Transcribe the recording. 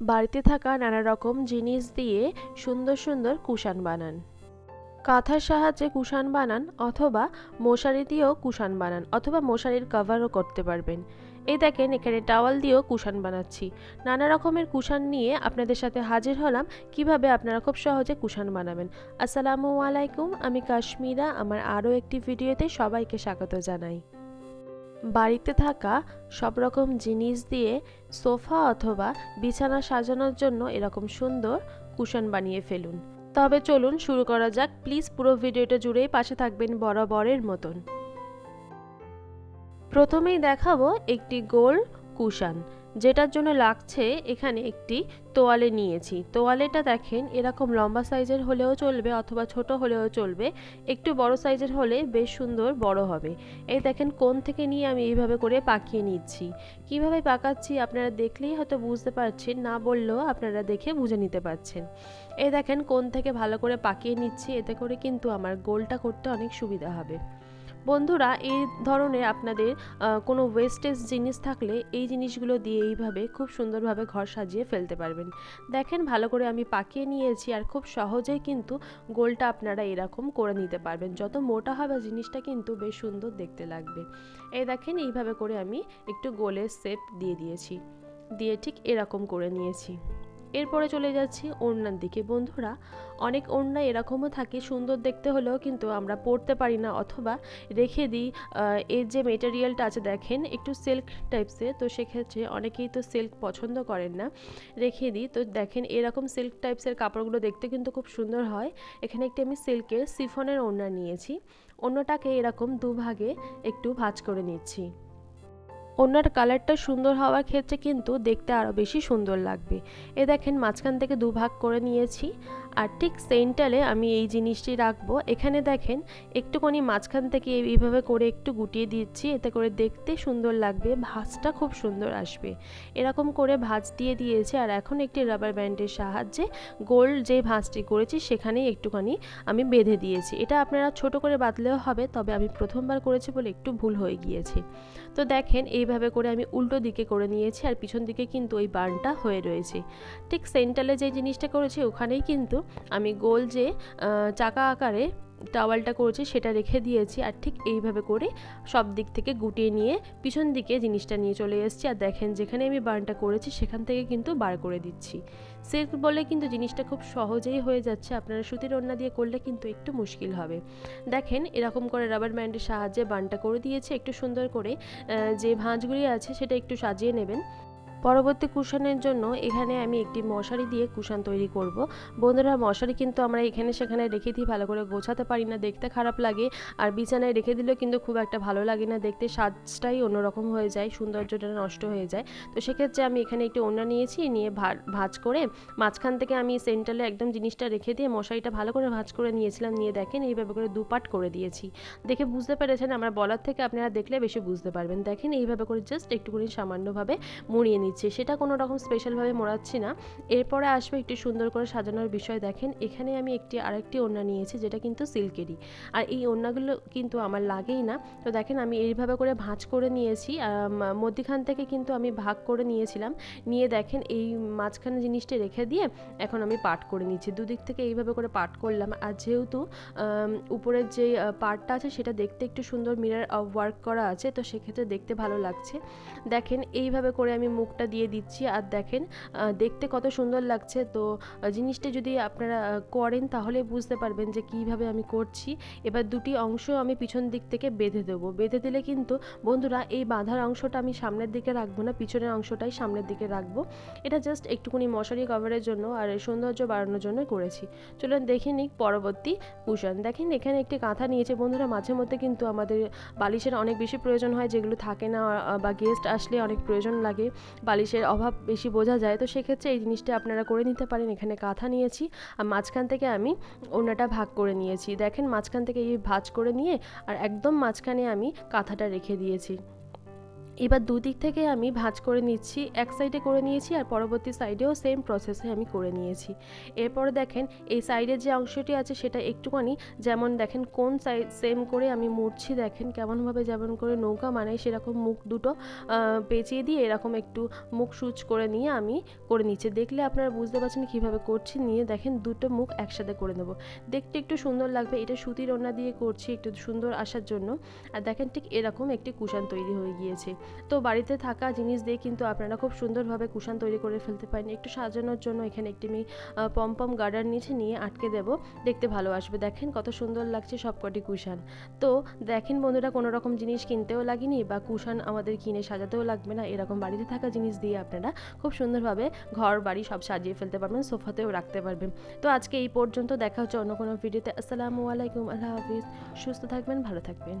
বাড়িতে থাকা নানা রকম জিনিস দিয়ে সুন্দর সুন্দর কুশান বানান। কাঁথার সাহায্যে কুশান বানান অথবা মশারি দিয়েও কুশান বানান অথবা মশারির কভারও করতে পারবেন। এই দেখেন, এখানে টাওয়াল দিয়েও কুশান বানাচ্ছি। নানা রকমের কুশান নিয়ে আপনাদের সাথে হাজির হলাম কীভাবে আপনারা খুব সহজে কুশান বানাবেন। আসসালামু আলাইকুম, আমি কাশ্মীরা। আমার আরও একটি ভিডিওতে সবাইকে স্বাগত জানাই। বাড়িতে থাকা সব রকম জিনিস দিয়ে সোফা অথবা বিছানা সাজানোর জন্য এরকম সুন্দর কুশন বানিয়ে ফেলুন। তবে চলুন শুরু করা যাক। প্লিজ পুরো ভিডিওটা জুড়েই পাশে থাকবেন বরাবরের মতন। প্রথমেই দেখাবো একটি গোল কুশান। যেটার জন্য লাগছে এখানে একটি তোয়ালে নিয়েছি। তোয়ালেটা দেখেন এরকম লম্বা সাইজের হলেও চলবে অথবা ছোট হলেও চলবে। একটু বড় সাইজের হলে বেশ সুন্দর বড় হবে। এই দেখেন কোন থেকে নিয়ে আমি এইভাবে করে পাকিয়ে নিচ্ছি। কীভাবে পাকাচ্ছি আপনারা দেখলেই হয়তো বুঝতে পারছেন, না বললেও আপনারা দেখে বুঝে নিতে পারছেন। এই দেখেন কোন থেকে ভালো করে পাকিয়ে নিচ্ছি, এতে করে কিন্তু আমার গোলটা করতে অনেক সুবিধা হবে। বন্ধুরা, এই ধরনের আপনাদের কোনো ওয়েস্টেজ জিনিস থাকলে এই জিনিসগুলো দিয়ে এইভাবে খুব সুন্দরভাবে ঘর সাজিয়ে ফেলতে পারবেন। দেখেন, ভালো করে আমি পাকিয়ে নিয়েছি আর খুব সহজেই কিন্তু গোলটা আপনারা এরকম করে নিতে পারবেন। যত মোটা হবে জিনিসটা কিন্তু বেশ সুন্দর দেখতে লাগবে। এই দেখেন, এইভাবে করে আমি একটু গোলের শেপ দিয়ে দিয়েছি। দিয়ে ঠিক এরকম করে নিয়েছি। এরপরে চলে যাচ্ছি ওড়নার দিকে। বন্ধুরা, অনেক ওড়না এরকমও থাকে, সুন্দর দেখতে হলেও কিন্তু আমরা পরতে পারি না অথবা রেখে দিই। এর যে মেটেরিয়ালটা আছে দেখেন, একটু সিল্ক টাইপসের তো সেক্ষেত্রে অনেকেই তো সিল্ক পছন্দ করেন না। রেখে দিই, তো দেখেন এরকম সিল্ক টাইপসের কাপড়গুলো দেখতে কিন্তু খুব সুন্দর হয়। এখানে একটি আমি সিল্কের সিফনের ওড়না নিয়েছি। অন্যটাকে এরকম দুভাগে একটু ভাজ করে নিচ্ছি। ওনার কালারটা সুন্দর হওয়ার ক্ষেত্রে কিন্তু দেখতে আরও বেশি সুন্দর লাগবে। এ দেখেন, মাঝখান থেকে দুভাগ করে নিয়েছি। আর ঠিক সেন্টারে আমি এই জিনিসটি রাখব। এখানে দেখেন, একটুখানি মাঝখান থেকে এইভাবে করে একটু গুটিয়ে দিচ্ছি। এতে করে দেখতে সুন্দর লাগবে, ভাঁজটা খুব সুন্দর আসবে। এরকম করে ভাঁজ দিয়ে দিয়েছি। আর এখন একটি রাবার ব্যান্ডের সাহায্যে গোল যে ভাঁজটি করেছি, সেখানেই একটুখানি আমি বেঁধে দিয়েছি। এটা আপনারা ছোট করে বাঁধলেও হবে, তবে আমি প্রথমবার করেছি বলে একটু ভুল হয়ে গিয়েছে। তো দেখেন এইভাবে করে আমি উল্টো দিকে করে নিয়েছি আর পিছন দিকে কিন্তু ওই বার্নটা হয়ে রয়েছে। ঠিক সেন্টারে যে জিনিসটা করেছি ওখানেই কিন্তু আমি গোল যে চাকা আকারে টাওয়ালটা করেছি, সেটা রেখে দিয়েছি আর ঠিক এইভাবে করে সব দিক থেকে গুটিয়ে নিয়ে পিছন দিকে জিনিসটা নিয়ে চলে এসেছি। আর দেখেন, যেখানে আমি বার্নটা করেছি, সেখান থেকে কিন্তু বার করে দিচ্ছি। সিল্ক বলে কিন্তু জিনিসটা খুব সহজেই হয়ে যাচ্ছে। আপনারা সুতির ওড়না দিয়ে করলে কিন্তু একটু মুশকিল হবে। দেখেন, এরকম করে রাবার ব্যান্ডের সাহায্যে বানটা করে দিয়েছে। একটু সুন্দর করে যে ভাঁজগুলি আছে, সেটা একটু সাজিয়ে নেবেন। পরবর্তী কুশনের জন্য এখানে আমি একটি মশারি দিয়ে কুশন তৈরি করব। বন্ধুরা, মশারি কিন্তু আমরা এখানে সেখানে রেখে দিই, ভালো করে গোছাতে পারি না, দেখতে খারাপ লাগে। আর বিছানায় রেখে দিলেও কিন্তু খুব একটা ভালো লাগে না, দেখতে সাজটাই অন্যরকম হয়ে যায়, সৌন্দর্যটা নষ্ট হয়ে যায়। তো সেক্ষেত্রে আমি এখানে একটি ওড়না নিয়েছি, নিয়ে ভাজ করে মাঝখান থেকে আমি সেন্টারে একদম জিনিসটা রেখে দিয়ে মশারিটা ভালো করে ভাজ করে নিয়েছিলাম, নিয়ে দেখেন এইভাবে করে দুপাট করে দিয়েছি। দেখে বুঝতে পেরেছেন, আমার বলার থেকে আপনারা দেখলে বেশি বুঝতে পারবেন। দেখেন এইভাবে করে জাস্ট একটুখানি সামান্যভাবে মুড়িয়ে নিই নিচ্ছি, সেটা কোনো রকম স্পেশালভাবে মোড়াচ্ছি না। এরপরে আসবে একটি সুন্দর করে সাজানোর বিষয়, দেখেন এখানে আমি একটি, আরেকটি ওড়না নিয়েছি, যেটা কিন্তু সিল্কেরই। আর এই ওড়নাগুলো কিন্তু আমার লাগেই না। তো দেখেন আমি এইভাবে করে ভাঁজ করে নিয়েছি মধ্যিখান থেকে কিন্তু আমি ভাগ করে নিয়েছিলাম। নিয়ে দেখেন এই মাঝখানে জিনিসটা রেখে দিয়ে এখন আমি পাট করে নিচ্ছি। দুদিক থেকে এইভাবে করে পাট করলাম। আর যেহেতু উপরের যে পার্টটা আছে, সেটা দেখতে একটু সুন্দর মিরার ওয়ার্ক করা আছে, তো সেক্ষেত্রে দেখতে ভালো লাগছে। দেখেন এইভাবে করে আমি মুখটা দিয়ে দিচ্ছি। আর দেখেন দেখতে কত সুন্দর লাগছে। তো জিনিসটা যদি আপনারা করেন তাহলে বুঝতে পারবেন যে কীভাবে আমি করছি। এবার দুটি অংশ আমি পিছন দিক থেকে বেঁধে দেবো। বেঁধে দিলে কিন্তু, বন্ধুরা, এই বাঁধার অংশটা আমি সামনের দিকে রাখব না, পিছনের অংশটাই সামনের দিকে রাখব। এটা জাস্ট একটুকুনি মশারি কভারের জন্য আর সৌন্দর্য বাড়ানোর জন্য করেছি। চলুন দেখে নিই পরবর্তী কুশন দেখেন, এখানে একটি কাঁথা নিয়েছে। বন্ধুরা, মাঝে মধ্যে কিন্তু আমাদের বালিশের অনেক বেশি প্রয়োজন হয়, যেগুলো থাকে না বা গেস্ট আসলে অনেক প্রয়োজন লাগে। বালিশের অভাব বেশি বোঝা যায়, তো সেক্ষেত্রে এই জিনিসটা আপনারা করে নিতে পারেন। এখানে কাঁথা নিয়েছি, আর মাঝখান থেকে আমি ওনাটা ভাগ করে নিয়েছি। দেখেন মাঝখান থেকে এই ভাজ করে নিয়ে, আর একদম মাঝখানে আমি কাঁথাটা রেখে দিয়েছি। এবার দুদিক থেকে আমি ভাঁজ করে নিচ্ছি, এক সাইডে করে নিয়েছি আর পরবর্তী সাইডেও সেম প্রসেসে আমি করে নিয়েছি। এরপরে দেখেন এই সাইডের যে অংশটি আছে সেটা একটুখানি যেমন দেখেন কোন সাইড সেম করে আমি মুড়ছি দেখেন কেমনভাবে যেমন করে নৌকা মানে সেরকম মুখ দুটো পেঁচিয়ে দিয়ে এরকম একটু মুখ সুচ করে নিয়ে আমি করে নিচ্ছি। দেখলে আপনারা বুঝতে পারছেন কীভাবে করছি, নিয়ে দেখেন দুটো মুখ একসাথে করে নেব। দেখতে একটু সুন্দর লাগবে, এটা সুতির ওড়না দিয়ে করছি একটু সুন্দর আসার জন্য। আর দেখেন ঠিক এরকম একটি কুশান তৈরি হয়ে গিয়েছে। তো বাড়িতে থাকা জিনিস দিয়ে কিন্তু আপনারা খুব সুন্দরভাবে কুশান তৈরি করে ফেলতে পারেন। একটু সাজানোর জন্য এখানে একটি আমি পম পম গার্ডার নিচে নিয়ে আটকে দেব। দেখতে ভালো আসবে। দেখেন কত সুন্দর লাগছে সবকটি কুশান। তো দেখেন বন্ধুরা, কোনো রকম জিনিস কিনতেও লাগেনি বা কুশান আমাদের কিনে সাজাতেও লাগবে না। এরকম বাড়িতে থাকা জিনিস দিয়ে আপনারা খুব সুন্দরভাবে ঘর, বাড়ি সব সাজিয়ে ফেলতে পারবেন, সোফাতেও রাখতে পারবেন। তো আজকে এই পর্যন্ত দেখা হচ্ছে অন্য কোনো ভিডিওতে আসসালামু আলাইকুম, আল্লাহ হাফিজ। সুস্থ থাকবেন, ভালো থাকবেন।